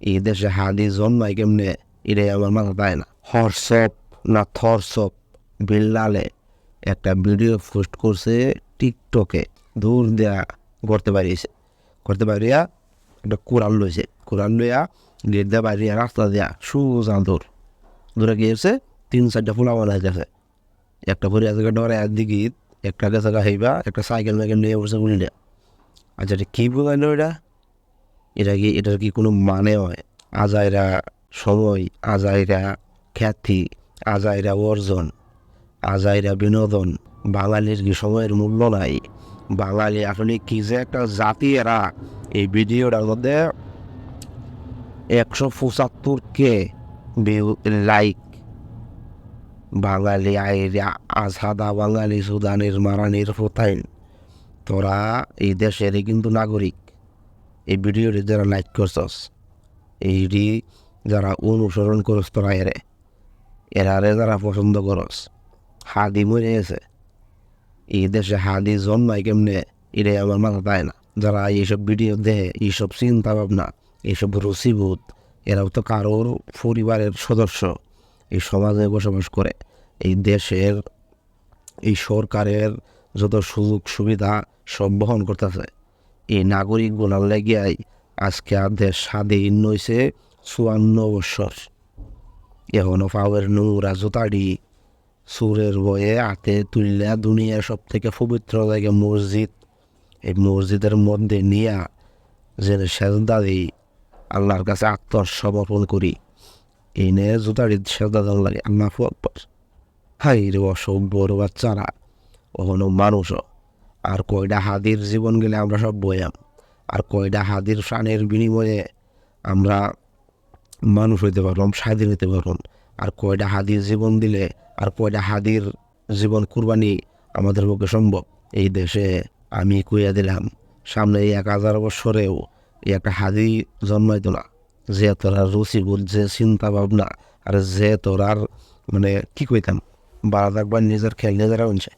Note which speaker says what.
Speaker 1: এই দেশে হাদি জন্মায় কেমনে এটাই আমার মাথা দেয় না হর্সপ না থরসপ বিল্লালে একটা ভিডিও পোস্ট করছে টিকটকে দূর দেয়া করতে পারিয়েছে করতে পারিয়া একটা কোরআন লইছে কোরআন লইয়া গেট দেওয়া বাড়িয়া রাস্তা দেয়া সুজা দূর দূরে গিয়েছে তিন চারটা ফুলা বানা গেছে একটা পরে আজকে ডরে একদিকে একটা গেছে হাইবা একটা সাইকেল মাইকেল নিয়ে বসে উল্টে আচ্ছা এটা কী বোঝাইলো এটা এটা কি, এটার কি কোনো মানে হয়? আজাইরা সময়, আজাইরা খ্যাতি, আজাইরা অর্জন, আজাইরা বিনোদন, বাঙালির কি সময়ের মূল্য নাই? বাঙালি আসলে কি যে একটা জাতি এরা। এই ভিডিওটার মধ্যে একশো পঁচাত্তর কে লাইক বাঙালি আইরা আসাদা বাঙালি সুদানের মারানির ফোতাইন তোরা এই দেশেরই কিন্তু নাগরিক। এই ভিডিওটি যারা লাইক করছস, এইটি যারা অনুসরণ করস তোরা এরে এরারে যারা পছন্দ করস হাদি মরে গেছে। এই দেশে হাদি জন্মায় কেমনে, এটাই আমার মাথা দেয় না। যারা এইসব ভিডিও দেয়, এইসব চিন্তা ভাবনা এইসব রুচিবোধ, এরাও তো কারোর পরিবারের সদস্য, এই সমাজে বসবাস করে। এই দেশের, এই সরকারের যত সুযোগ সুবিধা সব বহন করতেছে। এই নাগরিক গুণার লেগিয়াই আজকে আর দেশ স্বাধীন নইছে চুয়ান্ন বৎসর এখনও পাওয়ের নোংরা জোতাড়ি সুরের বয়ে হাতে তুললা দুনিয়ার সব থেকে পবিত্র জায়গা মসজিদ। এই মসজিদের মধ্যে নিয়া যে সেজদা দিই আল্লাহর কাছে আত্মসমর্পণ করি। এই নিয়ে জুতাড়ি সেজদা দেওয়ার লাগে আল্লাহ হাই রে অসভ্যর বাচ্চারা কখনো মানুষও আর কয়টা হাদির জীবন গেলে আমরা সব বয়াম। আর কয়টা হাদির প্রাণের বিনিময়ে আমরা মানুষ হইতে পারলাম স্বাধীন হইতে পারলাম আর কয়টা হাদির জীবন দিলে আর কয়টা হাদির জীবন কুরবানি আমাদের পক্ষে সম্ভব। এই দেশে আমি কইয়া দিলাম, সামনে এই এক হাজার বছরেও এই একটা হাদি জন্মাইতো না। যে তোরা রুচিবোধ যে চিন্তা ভাবনা, আর যে তোরার মানে কি কইতাম বারাদাকবার নিজের খেল নিজেরা উনছে